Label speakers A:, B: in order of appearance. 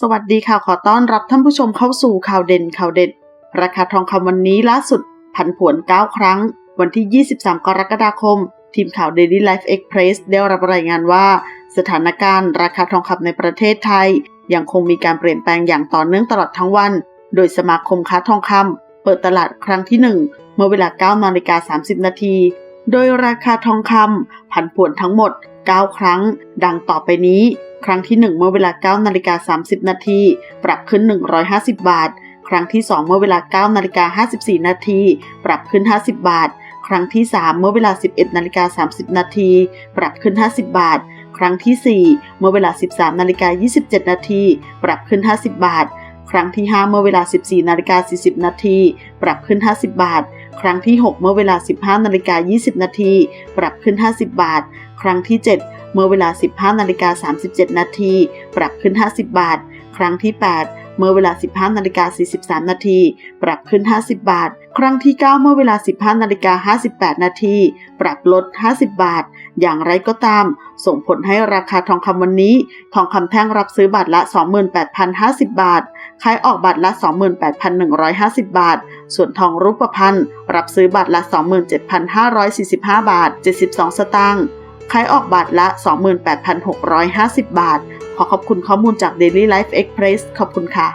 A: สวัสดีค่ะขอต้อนรับท่านผู้ชมเข้าสู่ข่าวเด่นข่าวเด็ด ราคาทองคำวันนี้ล่าสุด ผันผวน 9 ครั้ง วันที่ 23 กรกฎาคม ทีมข่าว Daily Life Express ได้รับรายงานว่า สถานการณ์ ราคาทองคำในประเทศไทย ยังคงมีการเปลี่ยนแปลงอย่างต่อเนื่องตลอดทั้งวัน โดยสมาคมค้าทองคำเปิดตลาดครั้งที่ 1 เมื่อเวลา9นาฬิกา30 นาที โดยราคาทองคำผันผวนทั้งหมด 9 ครั้ง ดังต่อไปนี้ ครั้งที่ 1 เมื่อเวลา9นาฬิกา30 นาที ปรับขึ้น 150 บาท ครั้งที่ 2 เมื่อเวลา9นาฬิกา54 นาที ปรับขึ้น 50 บาท ครั้งที่ 3 เมื่อเวลา 11นาฬิกา30 นาที ปรับขึ้น 50 บาท ครั้งที่ 4 เมื่อเวลา 13นาฬิกา27 นาที ปรับขึ้น 50 บาท ครั้งที่ 5 เมื่อเวลา 14นาฬิกา40 นาที ปรับขึ้น 50 บาทครั้งที่ 6 เมื่อเวลา 15นาฬิกา20 นาที ปรับขึ้น 50 บาท ครั้งที่ 7 เมื่อเวลา 15นาฬิกา37 นาที ปรับขึ้น 50 บาท ครั้งที่ 8 เมื่อเวลา 15นาฬิกา43 นาที ปรับขึ้น 50 บาท ครั้งที่ 9 เมื่อเวลา 15นาฬิกา58 นาที ปรับลด 50 บาท อย่างไรก็ตาม ส่งผลให้ราคาทองคำวันนี้ ทองคำแท่งรับซื้อบาทละ 28,050 บาท ขายออกบาทละ 28,150 บาท ส่วนทองรูปพรรณรับซื้อบาทละ 27,545 บาท 72 สตางค์ ขายออกบาทละ 28,650 บาท ขอขอบคุณข้อมูลจาก Daily Life Express ขอบคุณค่ะ